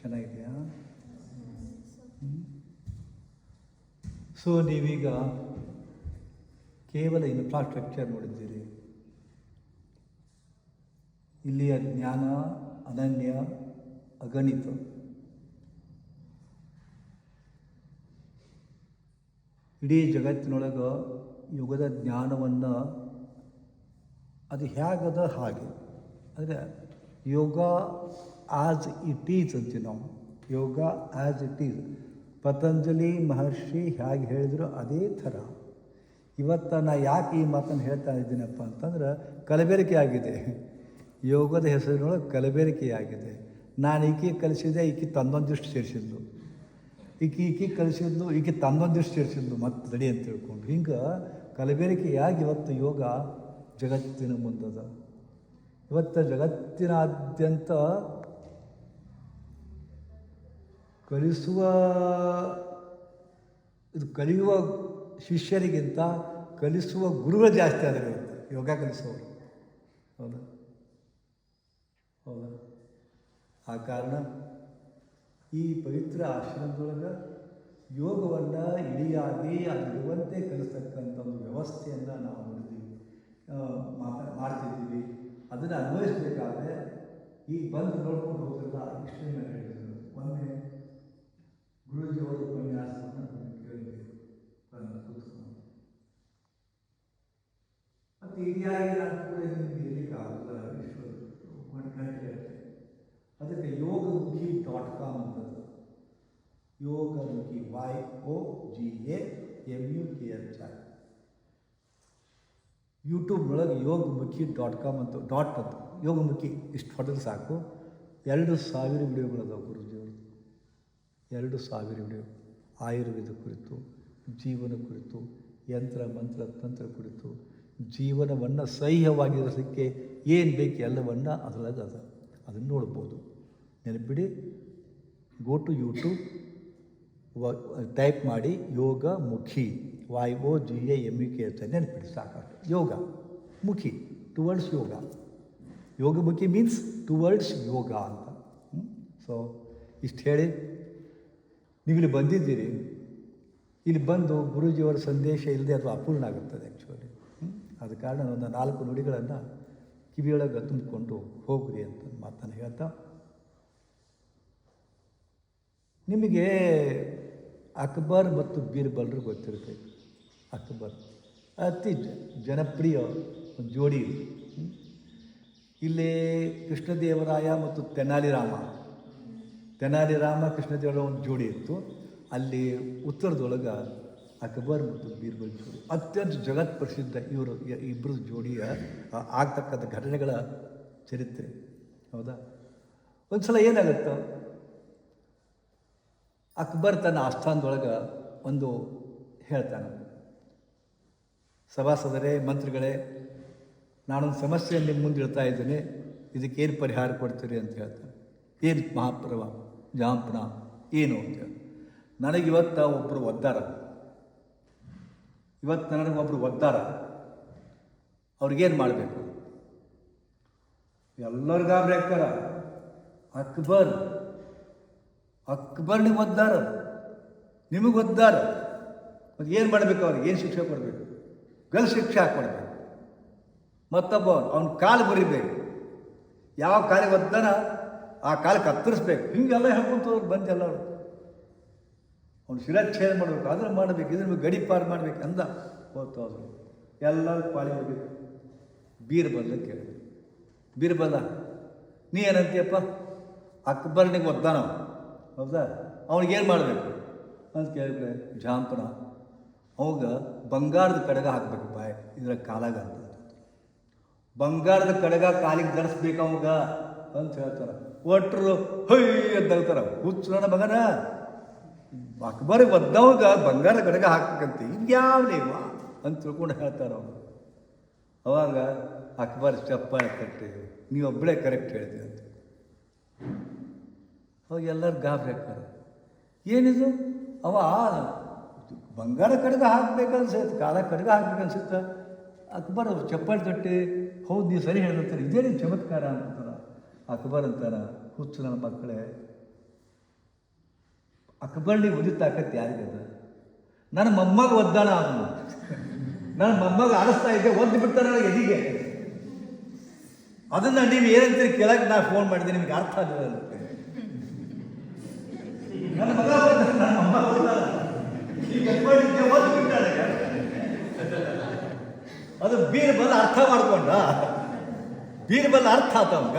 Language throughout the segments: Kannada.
ಚೆನ್ನಾಗಿದೆಯಾ? ಸೊ ನೀವೀಗ ಕೇವಲ ಇನ್ಫ್ರಾಸ್ಟ್ರಕ್ಚರ್ ನೋಡಿದ್ದೀರಿ. ಇಲ್ಲಿಯ ಜ್ಞಾನ, ಅನನ್ಯ, ಅಗಣಿತ. ಇಡೀ ಜಗತ್ತಿನೊಳಗೆ ಯುಗದ ಜ್ಞಾನವನ್ನು ಅದು ಹೇಗದ ಹಾಗೆ. ಅಂದರೆ ಯೋಗ ಆಸ್ ಇಟ್ ಈಸ್ ಅಂತೀವಿ ನಾವು. Yoga as it is Patanjali Maharshi ಹೇಗೆ ಹೇಳಿದ್ರು? ಅದೇ ಥರ. ಇವತ್ತು ನಾ ಯಾಕೆ ಈ ಮಾತನ್ನು ಹೇಳ್ತಾ ಇದ್ದೀನಪ್ಪ ಅಂತಂದ್ರೆ ಕಲಬೆರಕೆ ಆಗಿದೆ ಯೋಗದ ಹೆಸರಿನೊಳಗೆ ಕಲಬೆರಕೆ ಆಗಿದೆ ನಾನು ಈಕೆ ಕಲಿಸಿದೆ ಈಕೆ ತಂದೊಂದಿಷ್ಟು ಸೇರಿಸಿದ್ಲು. ಈಕೆ ಈಕೆ ಕಲಿಸಿದ್ದು ಈಕೆ ತಂದೊಂದಿಷ್ಟು ಸೇರಿಸಿದ್ದು ಮತ್ತೆ ತಡಿ ಅಂತ ತಿಳ್ಕೊಂಡು. ಹಿಂಗೆ ಕಲಬೆರಕೆಯಾಗಿ ಇವತ್ತು ಯೋಗ ಜಗತ್ತಿನ ಮುಂದದ. ಇವತ್ತು ಜಗತ್ತಿನಾದ್ಯಂತ ಕಲಿಸುವ, ಇದು ಕಲಿಯುವ ಶಿಷ್ಯರಿಗಿಂತ ಕಲಿಸುವ ಗುರುಗಳು ಜಾಸ್ತಿ ಆದರೆ ಯೋಗ ಕಲಿಸುವವರು. ಹೌದಾ? ಹೌದಾ? ಆ ಕಾರಣ ಈ ಪವಿತ್ರ ಆಶ್ರಮದೊಳಗೆ ಯೋಗವನ್ನು ಇಡಿಯಾಗಿ ಅಲ್ಲಿರುವಂತೆ ಕಲಿಸ್ತಕ್ಕಂಥ ಒಂದು ವ್ಯವಸ್ಥೆಯನ್ನು ನಾವು ನೋಡಿದ್ದೀವಿ. ಮಾಡ್ತಿದ್ದೀವಿ. ಅದನ್ನು ಅನ್ವಯಿಸಬೇಕಾದ್ರೆ ಈಗ ಬಂದು ನೋಡ್ಕೊಂಡು ಹೋಗಿಲ್ಲ ಇಷ್ಟೇನ ಹೇಳಿದ್ರು. ಒಮ್ಮೆ ಗುರುಜಿಯವರ ಉಪನ್ಯಾಸವನ್ನು ನೀವು ಕೇಳಬೇಕು ಬಂದು ಕೂತ್ಕೊಂಡು ಮತ್ತು ಇಡಿಯಾಗಿ ನಾನು ಕೂಡ ನಿಮಗೆ ಇರಲಿಕ್ಕೆ ಆಗೋಲ್ಲ ವಿಶ್ವ ಒಂದು ಗಂಟೆ ಇರುತ್ತೆ ಅದಕ್ಕೆ ಯೋಗಮುಖಿ ಡಾಟ್ ಕಾಮ್ ಅಂತದ್ದು Yogamukhi Y O G A M U K H I ಯೂಟ್ಯೂಬ್ನೊಳಗೆ Yogamukhi dot com ಅಂತ ಡಾಟ್ ಅಂತ ಯೋಗಮುಖಿ ಇಷ್ಟು ಹೊಡೆದು ಸಾಕು ಎರಡು ಸಾವಿರ ವಿಡಿಯೋಗಳದಾವೆ ಗುರುಜಿಯವರು ಎರಡು ಸಾವಿರ ವಿಡಿಯೋ ಆಯುರ್ವೇದ ಕುರಿತು, ಜೀವನ ಕುರಿತು, ಯಂತ್ರ, ಮಂತ್ರ, ತಂತ್ರ ಕುರಿತು, ಜೀವನವನ್ನು ಸಹ್ಯವಾಗಿರೋದಕ್ಕೆ ಏನು ಬೇಕು ಎಲ್ಲವನ್ನು ಅದರೊಳಗೆ ಅದ. ಅದನ್ನು ನೋಡ್ಬೋದು. ನೆನಪಿಡಿ ಗೋ ಟು ಯೂಟ್ಯೂಬ್ ವ ಟೈಪ್ ಮಾಡಿ Yogamukhi Y O G A M U K ಅಂತ ನೆನಪಿಡಿ ಸಾಕಷ್ಟು Yogamukhi towards yoga. Yogamukhi means towards yoga ಅಂತ. ಸೊ ಇಷ್ಟು ಹೇಳಿ. ನೀವಿಲ್ಲಿ ಬಂದಿದ್ದೀರಿ. ಇಲ್ಲಿ ಬಂದು ಗುರೂಜಿಯವರ ಸಂದೇಶ ಇಲ್ಲದೆ ಅದು ಅಪೂರ್ಣ ಆಗುತ್ತದೆ ಆ್ಯಕ್ಚುಲಿ ಆದ ಕಾರಣ ಒಂದು ನಾಲ್ಕು ನುಡಿಗಳನ್ನು ಕಿವಿಯೊಳಗೆ ತುಂಬಿಕೊಂಡು ಹೋಗ್ರಿ ಅಂತ ಮಾತನ್ನು ಹೇಳ್ತಾ. ನಿಮಗೆ ಅಕ್ಬರ್ ಮತ್ತು ಬೀರ್ಬಲ್ರು ಗೊತ್ತಿರುತ್ತೆ. ಅಕ್ಬರ್ ಅತಿ ಜನಪ್ರಿಯ ಒಂದು ಜೋಡಿ. ಇಲ್ಲಿ ಕೃಷ್ಣದೇವರಾಯ ಮತ್ತು ತೆನಾಲಿರಾಮ. ತೆನಾಲಿರಾಮ ಕೃಷ್ಣದೇವರ ಒಂದು ಜೋಡಿ ಇತ್ತು. ಅಲ್ಲಿ ಉತ್ತರದೊಳಗೆ ಅಕ್ಬರ್ ಮತ್ತು ಬೀರ್ಬಲ್ ಜೋಡಿ. ಅತ್ಯಂತ ಜಗತ್ ಪ್ರಸಿದ್ಧ ಇವರು ಇಬ್ಬರು ಜೋಡಿಯ ಆಗ್ತಕ್ಕಂಥ ಘಟನೆಗಳ ಚರಿತ್ರೆ. ಹೌದಾ? ಒಂದು ಸಲ ಏನಾಗುತ್ತೋ? ಅಕ್ಬರ್ ತನ್ನ ಆಸ್ಥಾನದೊಳಗೆ ಒಂದು ಹೇಳ್ತಾನೆ. ಸಭಾಸದರೇ, ಮಂತ್ರಿಗಳೇ, ನಾನೊಂದು ಸಮಸ್ಯೆಯಲ್ಲಿ ನಿಮ್ಮ ಮುಂದೆ ಇಡ್ತಾ ಇದ್ದೀನಿ. ಇದಕ್ಕೇನು ಪರಿಹಾರ ಕೊಡ್ತೀರಿ ಅಂತ ಹೇಳ್ತಾನೆ. ಏನು ಮಹಾಪ್ರಭ? ಜಾಂಪಣ ಏನು ಅಂತ ನನಗೆ ಇವತ್ತು ಒಬ್ಬರು ಒದ್ದಾರ. ಇವತ್ತು ನನಗೆ ಒಬ್ಬರು ಒದ್ದಾರ. ಅವ್ರಿಗೇನು ಮಾಡಬೇಕು? ಎಲ್ಲರೂ ಗಾಬರಿ ಆಗ್ತಾರ ಅಕ್ಬರ್ ಅಕ್ಬರ್ನಿಗೆ ಒದ್ದಾರ. ನಿಮಗೆ ಒದ್ದಾರ. ಮತ್ತು ಏನು ಮಾಡಬೇಕು ಅವ್ರಿಗೆ? ಏನು ಶಿಕ್ಷೆ ಕೊಡಬೇಕು? ಗಲ್ ಶಿಕ್ಷೆ ಹಾಕ್ಕೊಡ್ಬೇಕು ಮತ್ತೊಬ್ಬ ಅವ್ನ ಕಾಲು ಬರಿಬೇಕು ಯಾವ ಕಾಲಿಗೆ ಒದ್ದಾನ ಆ ಕಾಲು ಕತ್ತರಿಸ್ಬೇಕು ಹಿಂಗೆಲ್ಲ ಹೇಳ್ಕೊಂತವ್ರು ಬಂದು ಎಲ್ಲರೂ. ಅವ್ನು ಶಿರಚ್ಛೇದ ಮಾಡಬೇಕು. ಅದನ್ನು ಮಾಡಬೇಕು. ಇದ್ರ ಗಡಿಪಾರು ಗಡಿ ಪಾರು ಮಾಡ್ಬೇಕು ಅಂದ ಹೋಗ್ತಾವ್ರು ಎಲ್ಲರೂ ಪಾಳಿ ಹೋಗ್ಬೇಕು. ಬೀರ್ಬಲ್ಲ ಕೇಳಿದ್ರು. ಬೀರ್ಬಲ್ಲ ನೀ ಏನಂತೀಯಪ್ಪ? ಅಕ್ಬರ್ನಿಗೆ ಒದ್ದಾನ ಹೌದಾ? ಅವ್ನಿಗೇನು ಮಾಡಬೇಕು? ಅಂತ ಕೇಳಿದ್ರೆ, ಜಾಂಪನ ಅವಾಗ ಬಂಗಾರದ ಕಡಗ ಹಾಕ್ಬೇಕು ಬಾಯ್. ಇದ್ರ ಕಾಲಾಗ ಅಂತ. ಬಂಗಾರದ ಕಡಗ ಕಾಲಿಗೆ ಧರಿಸ್ಬೇಕು ಅವಾಗ ಅಂತ ಹೇಳ್ತಾರೆ. ಒಟ್ಟರು ಹೊಯ್ ಅಂತ ಹೇಳ್ತಾರ. ಹುಚ್ಚು ನನ್ನ ಮಗನ. ಅಕ್ಬರಿಗೆ ಒದ್ದವಾಗ ಬಂಗಾರ ಗಡಗ ಹಾಕ್ಬೇಕಂತ. ಇನ್ಯಾವ ನೀವು? ಅಂತ ತಿಳ್ಕೊಂಡು ಹೇಳ್ತಾರೆ ಅವನು ಅವಾಗ ಅಕ್ಬರ್ ಚಪ್ಪಾಳೆ ಕಟ್ಟಿ ನೀ ಒಬ್ಬಳೇ ಕರೆಕ್ಟ್ ಹೇಳ್ತೀವಿ ಅಂತ. ಅವಾಗ ಎಲ್ಲರೂ ಗಾಬರಿ ಹಾಕ್ತಾರೆ ಏನಿದು? ಅವ ಬಂಗಾರ ಕಡೆಗೆ ಹಾಕ್ಬೇಕು ಅನ್ಸುತ್ತೆ ಕಾಲ ಕಡೆಗೆ ಹಾಕ್ಬೇಕು ಅನ್ಸುತ್ತೆ ಅಕ್ಬರ್ ಅವ್ರು ಚಪ್ಪಾಳೆ ತಟ್ಟಿ, ಹೌದು ನೀವು ಸರಿ ಹೇಳ್ತಾರೆ ಇದೇನು ಚಮತ್ಕಾರ ಅಂತಾರ ಅಕ್ಬರ್ ಅಂತಾರ, ಹುಚ್ಚು ನನ್ನ ಮಕ್ಕಳೇ. ಅಕ್ಬರ್ಣಿ ಓದಿತಾಕತ್ತೆ ಯಾರಿಗದ ನನ್ನ ಮೊಮ್ಮಗ ಒದ್ದಾಳ ಅವನು. ನನ್ನ ಮೊಮ್ಮಗ ಆಡಿಸ್ತಾ ಇದ್ದೆ, ಒದ್ದು ಬಿಡ್ತಾನೆ ಎದಿಗೆ ಅದನ್ನ ನೀವು ಏನಂತೀರಿ ಕೇಳಕ್ಕೆ ನಾ ಫೋನ್ ಮಾಡಿದೆ, ನಿಮ್ಗೆ ಅರ್ಥ ಆಗಲಿಲ್ಲ. ನನ್ನ ಮಗ ನನ್ನ ಮೊಮ್ಮಗ ಒದ್ದು ಬಿಟ್ಟಾಳೆ. ಅದು ಬೀರ್ಬಲ್ ಅರ್ಥ ಮಾಡ್ಕೊಂಡ ಬೀರ್ಬಲ್ ಅರ್ಥ ಆತ ಅವಂಗ?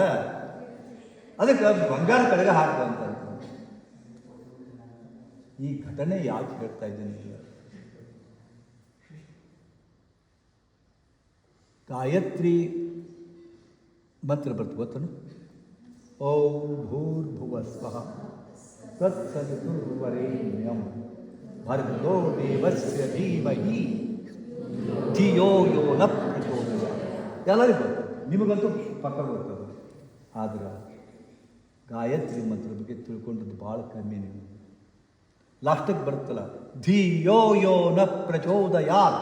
ಅದಕ್ಕೆ ಬಂಗಾರ ಕಡೆಗೆ ಹಾಕುವಂತ ಈ ಘಟನೆ ಯಾಕೆ ಹೇಳ್ತಾ ಇದ್ದೀನಿ? ಗಾಯತ್ರಿ ಮಂತ್ರ ಬರ್ತು ಗೊತ್ತನು? ಓಂ ಭೂರ್ಭುವ ಸ್ವಹ ತತ್ಸವಿತುರ್ವರೇಣ್ಯಂ ಭರ್ಗೋ ದೇವಸ್ಯ ಧೀಮಹಿ ಧಿಯೋ ಯೋ ನ ಪ್ರಚೋದಯ ಎಲ್ಲರಿಗೂ ನಿಮಗಂತೂ ಪಕ್ಕ ಬರ್ತದೆ. ಆದ್ರೆ ಗಾಯತ್ರಿ ಮಂತ್ರ ಬಗ್ಗೆ ತಿಳ್ಕೊಂಡದ್ದು ಭಾಳ ಕಮ್ಮಿ ನೀವು. ಲಾಸ್ಟಿಗೆ ಬರುತ್ತಲ್ಲ, ಧಿಯೋ ಯೋ ನ ಪ್ರಚೋದಯಾತ್.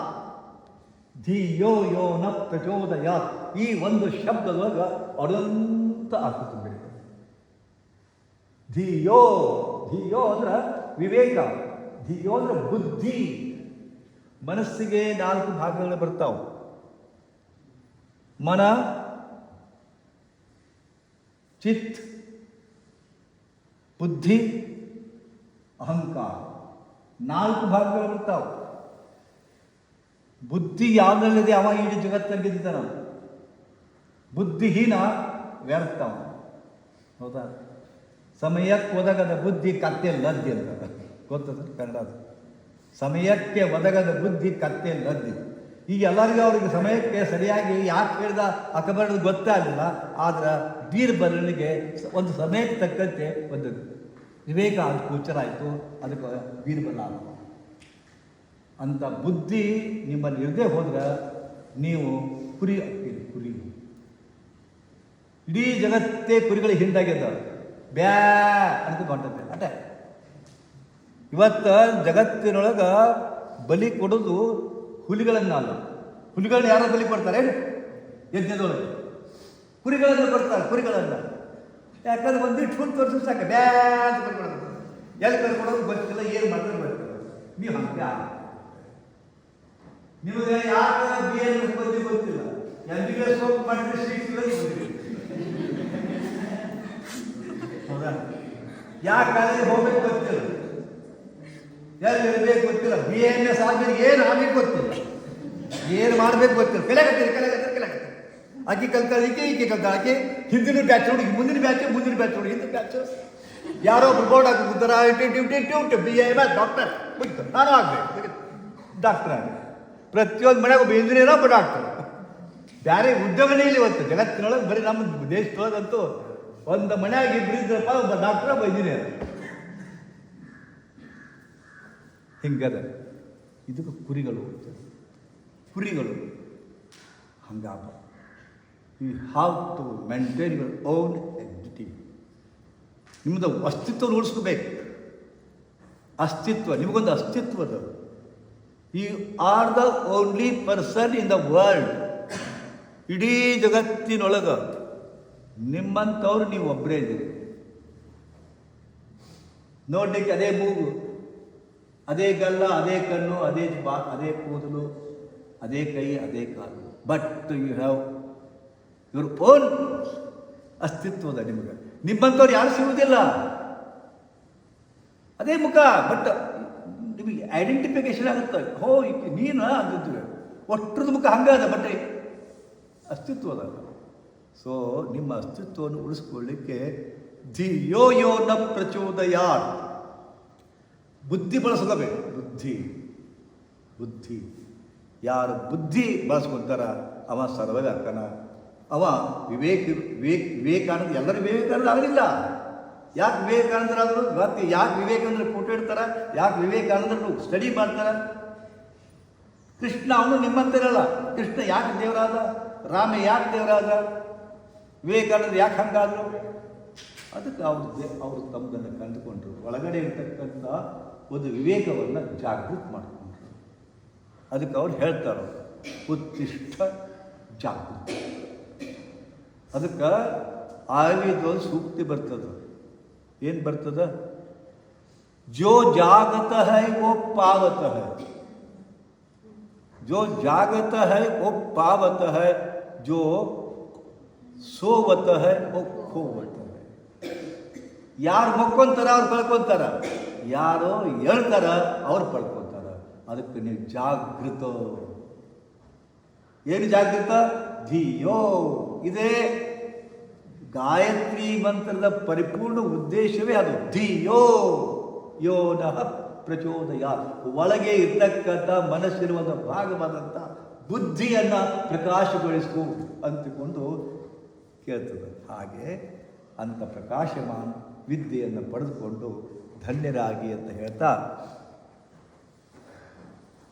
ಧಿಯೋ ಯೋ ನ ಪ್ರಚೋದಯಾತ್. ಈ ಒಂದು ಶಬ್ದದೊಳಗೆ ಅಡಂತ ಅರ್ಥ ತುಂಬಿರ್ತದೆ ಧಿಯೋ ಧಿಯೋ ಅಂದ್ರೆ ವಿವೇಕ, ಧಿಯೋ ಅಂದ್ರೆ ಬುದ್ಧಿ. ಮನಸ್ಸಿಗೆ ನಾಲ್ಕು ಭಾಗಗಳು ಬರ್ತಾವ. ಮನ, ಚಿತ್ ಬುದ್ಧಿ, ಅಹಂಕಾರ. ನಾಲ್ಕು ಭಾಗಗಳು ಬರ್ತಾವೆ. ಬುದ್ಧಿ ಯಾವುದಲ್ಲದೆ ಅವ ಇಡೀ ಜಗತ್ತಲ್ಲಿ ಗೆದ್ದಿದ್ದಾನ ಬುದ್ಧಿಹೀನ ವ್ಯರ್ಥವ. ಹೌದಾ? ಸಮಯಕ್ಕೆ ಒದಗದ ಬುದ್ಧಿ ಕತ್ತೆ ಲದ್ದಿ ಅಂತ. ಗೊತ್ತದ? ಕನ್ನಡದ ಸಮಯಕ್ಕೆ ಒದಗದ ಬುದ್ಧಿ ಕತ್ತೆ ಲದ್ದಿ. ಈಗ ಎಲ್ಲರಿಗೂ ಅವ್ರಿಗೆ ಸಮಯಕ್ಕೆ ಸರಿಯಾಗಿ ಯಾಕೆ ಹೇಳಿದ ಅಕಬರದ ಗೊತ್ತಾಗಲಿಲ್ಲ ಆದ್ರೆ ಬೀರ್ಬಲನಿಗೆ ಒಂದು ಸಮಯಕ್ಕೆ ತಕ್ಕಂತೆ ಒಂದು ವಿವೇಕ ಅದು ಗೋಚರ ಆಯಿತು. ಅದಕ್ಕೆ ಬೀರ್ಬಲ ಅಂತ ಬುದ್ಧಿ ನಿಮ್ಮಲ್ಲಿ ಇರದೆ ಹೋದ್ರೆ ನೀವು ಕುರಿ ಆಗ್ತೀರಿ ಕುರಿ. ಇಡೀ ಜಗತ್ತೇ ಕುರಿಗಳ ಹಿಂದಾಗ್ಯದ ಬ್ಯಾ ಅಂತ ಹೊಂಟತೆ ಅಟೆ ಇವತ್ತು ಜಗತ್ತಿನೊಳಗ ಬಲಿ ಕೊಡೋದು ಹುಲಿಗಳನ್ನ ಅಲ್ಲ ಹುಲಿಗಳನ್ನ ಯಾರೋ ಬಲಿ ಕೊಡ್ತಾರೆ? ಯಜ್ಞದೊಳಗೆ. ಕುರಿಗಳನ್ನ ಕೊಡ್ತಾರೆ, ಕುರಿಗಳನ್ನ. ಯಾಕಂದ್ರೆ ಒಂದಿಟ್ಟು ಹುಲ್ ತೋರಿಸ್ ಸಾಕು. ಬ್ಯಾ ಅಂತ ಎಲ್ಲಿ ಕರ್ಕೊಡೋದು ಗೊತ್ತಿಲ್ಲ, ಏನು ಮಾಡ್ತಾರೆ ಗೊತ್ತಿಲ್ಲ. ನೀವು ಹಂಗೆ ನಿಮಗೆ ಯಾಕೆ ಬಿ ಬಂದು ಗೊತ್ತಿಲ್ಲ. ಎಲ್ಲಿಗೆ ಹೋಗಿ ಮಾಡಿದ್ರೆ ಸೀಟ್ ಗೊತ್ತಿಲ್ಲ ಹೌದಾ? ಯಾಕೆ ಕಾಲೇಜ್ ಹೋಗ್ಬೇಕು ಗೊತ್ತಿಲ್ಲ. ಎಲ್ಲಿ ಇರ್ಬೇಕು ಗೊತ್ತಿಲ್ಲ. ಬಿ ಎನ್ ಎಸ್ ಆದ್ಮೇಲೆ ಏನು ಆಗ್ಬೇಕು ಗೊತ್ತಿಲ್ಲ. ಏನು ಮಾಡಬೇಕು ಗೊತ್ತಿಲ್ಲ. ಕಲಿಯಾಕತ್ತೀರಿ ಕಲಿಯಾಕತ್ತೀರಿ ಕಲಿಯಾಕತ್ತೀರಿ ಅಕ್ಕಿ ಕಲ್ತಾಳೆ ಈಕೆ ಈಕೆ ಕಲ್ತಾಳೆ ಆಕೆ. ಹಿಂದಿನ ಬ್ಯಾಚ್ ನೋಡಿ ಮುಂದಿನ ಬ್ಯಾಚ್ ಮುಂದಿನ ಬ್ಯಾಚ್ ನೋಡಿ ಹಿಂದಿನ ಬ್ಯಾಚ್ ಯಾರೋ ಒಬ್ರು ಬೋರ್ಡ್ ಹಾಕಿ ಟ್ಯೂಟಿ ಬಿ ಎ ಎಂ ಡಾಕ್ಟರ್ ಮುಗಿತು. ನಾನು ಆಗಬೇಕು. ಡಾಕ್ಟರ್ ಆಗಬೇಕು. ಪ್ರತಿಯೊಂದು ಮನೆಗೆ ಒಬ್ಬ ಇಂಜಿನಿಯರ್ ಒಬ್ಬ ಡಾಕ್ಟರ್ ಬೇರೆ ಉದ್ಯೋಗನೇ ಇಲ್ಲ ಇವತ್ತು. ಜಗತ್ತಿನೊಳಗೆ ಬರೀ ನಮ್ಮ ದೇಶದೊಳಗಂತೂ ಒಂದು ಮನೆಯಾಗಿ ಇಬ್ರು ಇದ್ರಪ್ಪ ಒಬ್ಬ ಡಾಕ್ಟರ್ ಒಬ್ಬ ಇಂಜಿನಿಯರ್ ಹಿಂಗದ. ಇದಕ್ಕೆ ಕುರಿಗಳು ಕುರಿಗಳು. ಹಂಗಾಗ you have to maintain your own identity ನಿಮ್ಮದು ಅಸ್ತಿತ್ವ ಉಳಿಸ್ಕೋಬೇಕು ಅಸ್ತಿತ್ವ, ನಿಮಗೊಂದು ಅಸ್ತಿತ್ವದ you are the only person in the world ಇಡೀ ಜಗತ್ತಿನೊಳಗೆ ನಿಮ್ಮಂಥವ್ರು ನೀವು ಒಬ್ಬರೇ ಇದ್ದೀರಿ. ನೋಡಲಿಕ್ಕೆ ಅದೇ ಮೂಗು. ಅದೇ ಗಲ್ಲ, ಅದೇ ಕಣ್ಣು, ಅದೇ ಬಾ, ಅದೇ ಕೂದಲು, ಅದೇ ಕೈ, ಅದೇ ಕಾಲು. But you have your own ಅಸ್ತಿತ್ವದ ನಿಮಗೆ? ನಿಮ್ಮಂಥವ್ರು ಯಾರು ಸಿಗುವುದಿಲ್ಲ? ಅದೇ ಮುಖ ಬಟ್ ನಿಮಗೆ ಐಡೆಂಟಿಫಿಕೇಶನ್ ಆಗುತ್ತೆ. ಹೋ ನೀನು ಅಂತಿದ್ವಿ ಒಟ್ಟರದ ಮುಖ ಹಂಗಾದ ಬಟ್ ಅಸ್ತಿತ್ವದ ಸೊ ನಿಮ್ಮ ಅಸ್ತಿತ್ವವನ್ನು ಉಳಿಸ್ಕೊಳ್ಳಿಕ್ಕೆ ಧಿಯೋ ಯೋ ನ ಪ್ರಚೋದಯಾತ್. ಬುದ್ಧಿ ಬಳಸಲವೇ ಬುದ್ಧಿ. ಬುದ್ಧಿ. ಯಾರು ಬುದ್ಧಿ ಬಳಸ್ಕೊತಾರ ಅವ ಸರ್ವೇ ಆಗ್ತಾನ ಅವ ವಿವೇಕ, ವಿವೇಕ್, ವಿವೇಕಾನಂದ, ಎಲ್ಲರೂ ವಿವೇಕಾನಂದ ಆಗಲಿಲ್ಲ ಯಾಕೆ ವಿವೇಕಾನಂದರಾದರು ಮತ್ತೆ ಯಾಕೆ ವಿವೇಕಾನಂದರು ಫೋಟೋ ಇಡ್ತಾರ? ಯಾಕೆ ವಿವೇಕಾನಂದರು ಸ್ಟಡಿ ಮಾಡ್ತಾರ? ಕೃಷ್ಣ ಅವನು ನಿಮ್ಮಂತಿರಲ್ಲ. ಕೃಷ್ಣ ಯಾಕೆ ದೇವರಾದ? ರಾಮ ಯಾಕೆ ದೇವರಾದ? ವಿವೇಕಾನಂದ ಯಾಕೆ ಹಂಗಾದರು? ಅದಕ್ಕೆ ಅವ್ರು ದೇ- ಅವರು ತಮ್ಮದನ್ನು ಕಂಡುಕೊಂಡ್ರು. ಒಳಗಡೆ ಇರ್ತಕ್ಕಂಥ ಒಂದು ವಿವೇಕವನ್ನು ಜಾಗೃತ ಮಾಡಿಕೊಂಡ್ರು. ಅದಕ್ಕೆ ಅವ್ರು ಹೇಳ್ತಾರೆ ಉತ್ಷ್ಠ ಜಾಗೃತ. ಅದಕ್ಕೆ ಆಯುರ್ವೇದದಲ್ಲಿ ಸೂಕ್ತಿ ಬರ್ತದ. ಏನು ಬರ್ತದ? ಜೋ ಜಾಗತ ಹೈ ಓ ಪಾವತ ಹೈ ಜೋ ಜಾಗತ ಹೈ ಓ ಪಾವತ ಹೈ ಜೋ ಸೋವತ ಹೈ ಓ ಖೋವತ ಹೈ ಯಾರು ಮಕ್ಕೊಂತಾರ ಅವ್ರು ಕಳ್ಕೊಂತಾರ ಯಾರು ಹೇಳ್ತಾರ ಅವ್ರು ಪಡ್ಕೊಂತಾರ ಅದಕ್ಕೆ ನೀವು ಜಾಗೃತ ಏನು ಜಾಗೃತ ಧಿಯೋ. ಇದೇ ಗಾಯತ್ರಿ ಮಂತ್ರದ ಪರಿಪೂರ್ಣ ಉದ್ದೇಶವೇ ಅದು. ಧಿಯೋ. ಯೋ ನಃ ಪ್ರಚೋದಯ ಒಳಗೆ ಇರ್ತಕ್ಕಂಥ ಮನಸ್ಸಿರುವಂಥ ಭಾಗವಾದಂಥ ಬುದ್ಧಿಯನ್ನು ಪ್ರಕಾಶಗೊಳಿಸು ಅಂತಕೊಂಡು ಕೇಳ್ತದೆ. ಹಾಗೆ ಅಂಥ ಪ್ರಕಾಶಮಾನ ವಿದ್ಯೆಯನ್ನು ಪಡೆದುಕೊಂಡು ಧನ್ಯರಾಗಿ ಅಂತ ಹೇಳ್ತಾ